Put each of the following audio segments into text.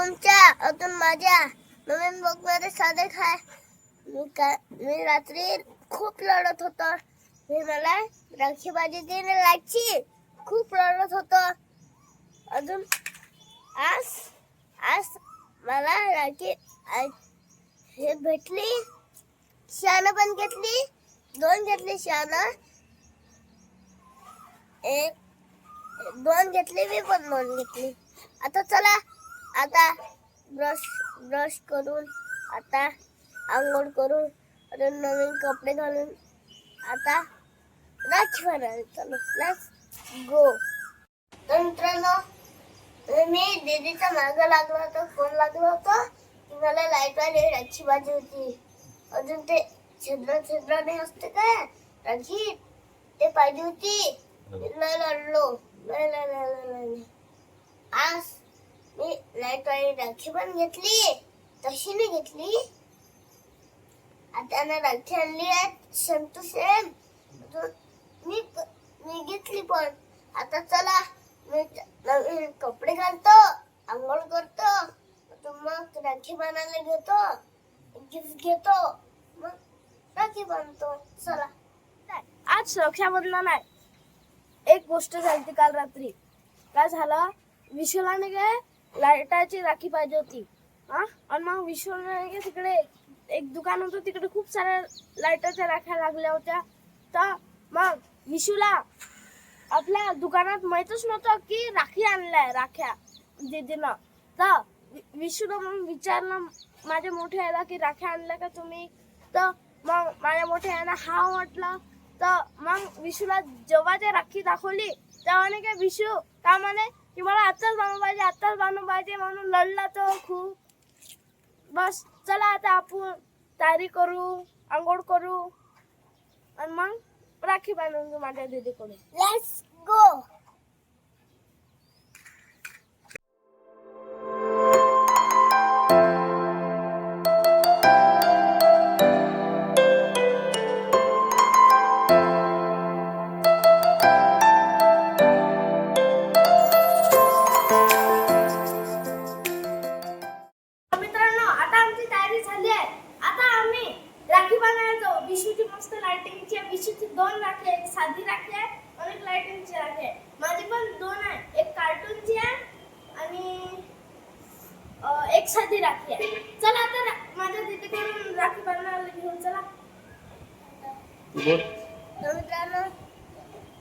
तुमच्या अजून माझ्या नवीन बुकमध्ये साधे खाय मी का मी रात्री खूप लढत होतो. मी मला राखी भाजी देणे लागची खूप रडत होतो. अजून आज आज मला राखी हे भेटली. शानं पण घेतली. दोन घेतली शानं. एक दोन घेतली मी पण दोन घेतली. आता चला आता ब्रश ब्रश करून आता आंघोळ करून आता नवीन कपडे घालून आता बनायला चलो लेट्स गो तर मित्रांनो मी दीदीच्या मागं लागलो होतो फोन लागलो होतो. की मला लाइट वाली राखी भाजी होती. अजून ते छिद्र छिद्र नाही असते काय राखी ते पाहिजे होती. लढलो लय लय लय लय लय लय. आज मी लाइट वाली राखी पण घेतली तशी नाही घेतली. आता ना राखी आणली आहे संतू सेम. मी मी घेतली पण. आता चला मी नवीन कपडे घालतो आंघोळ करतो. तर मग राखी बांधायला घेतो गिफ्ट घेतो. मग राखी बांधतो चला. आज रक्षाबंधन आहे एक गोष्ट झाली काल रात्री. काय झालं? विशूला नाही काय लाईटाची राखी पाहिजे होती. हा? आणि मग विशूला तिकडे एक दुकान होतं तिकडे खूप साऱ्या लाईटाच्या राख्या लागल्या होत्या. तर मग विशूला आपल्या दुकानात माहीतच नव्हतं की राखी आणलाय राख्या दीदीनं. तर वि- विशूला मग विचारलं माझ्या मोठ्या याला की राख्या आणल्या का तुम्ही? तर मग माझ्या मोठ्या याला हा म्हटलं तर मग विशूला जेव्हा ते राखी दाखवली तेव्हा नाही काय विशू का म्हणे की मला आत्ताच बांधून पाहिजे आत्ताच बांधून पाहिजे म्हणून लढला तो खूप. बस चला आता आपण तयारी करू आंघोळ करू. आणि मग राखी बांधून घेऊ माझ्या दीदीकडून. लेट्स गो दोन राखी आहे एक साधी राखी आहे आणि एक लाइटिंगची राखी आहे. माझी पण दोन आहे एक कार्टूनची आहे आणि एक साधी राखी आहे. चला आता माझ्या दीदीकडून राखी बांधायला घेऊन चला. मित्रांनो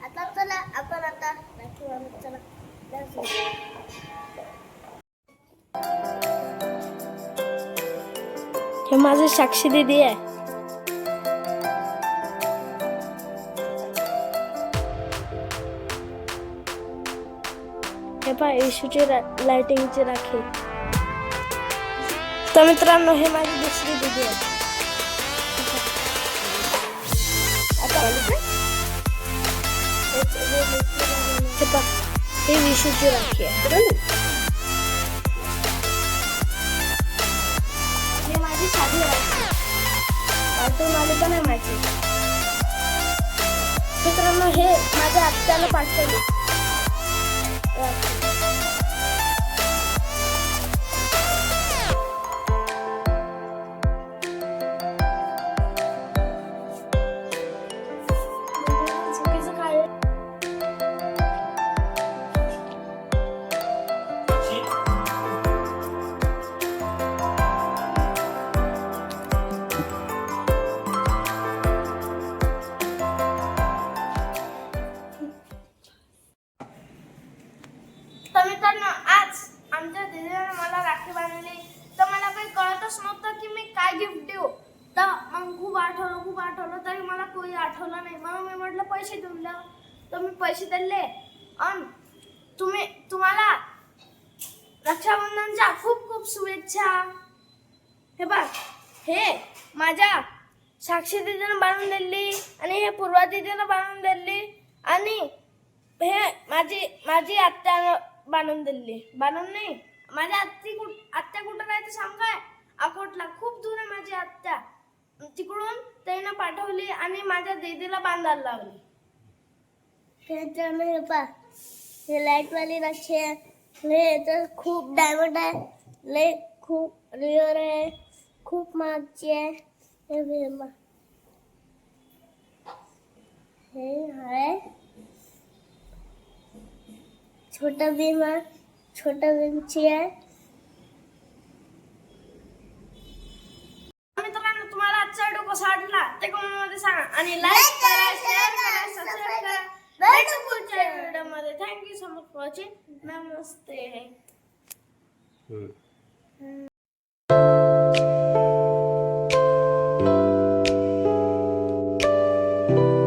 आता चला आपण आता राखी बांधू चला. हे माझं साक्षी दीदी आहे. हे पहा येशूची लाइटिंगची राखी. तर मित्रांनो हे माझी दुसरी दिदी आहे. हे विशूची राखी आहे हे माझी साधी राखी कार्टून आली पण आहे माझी मित्रांनो हे माझ्या आत्याला पाठवले. काही नव्हतं की मी काय गिफ्ट देऊ. तर मग खूप आठवलं खूप आठवलं तरी मला कोणी आठवलं नाही. म्हणून मी म्हटलं पैसे देऊन द्या. तर मी पैसे दिले. आणि तुम्ही तुम्हाला रक्षाबंधनच्या खूप खूप शुभेच्छा. हे बघ हे माझ्या साक्षी दिदीनं बांधून दिली आणि हे पूर्वा दिदीनं बांधून दिली आणि हे माझी माझी आत्यानं बांधून दिली. बांधून नाही माझ्या आत्ती कुठ आत्या कुठं राहते सांग काय? अकोटला खूप दूर आहे माझी आत्या. तिकडून त्यांना पाठवली आणि माझ्या दीदीला बांधायला लावली. हे मित्रांनो पहा हे लाइट वाली आहे. हे तर खूप डायमंड आहे. लय खूप रिअर आहे. खूप मागची आहे. हे हे आहे. छोटा भीमा छोटा भीमची आहे. आजचा व्हिडिओ कसा वाटला ते कमेंटमध्ये सांगा. आणि लाईक करा शेअर करा सबस्क्राईब करा. भेटू पुढच्या व्हिडिओमध्ये thank you so much watching Namaste. thank you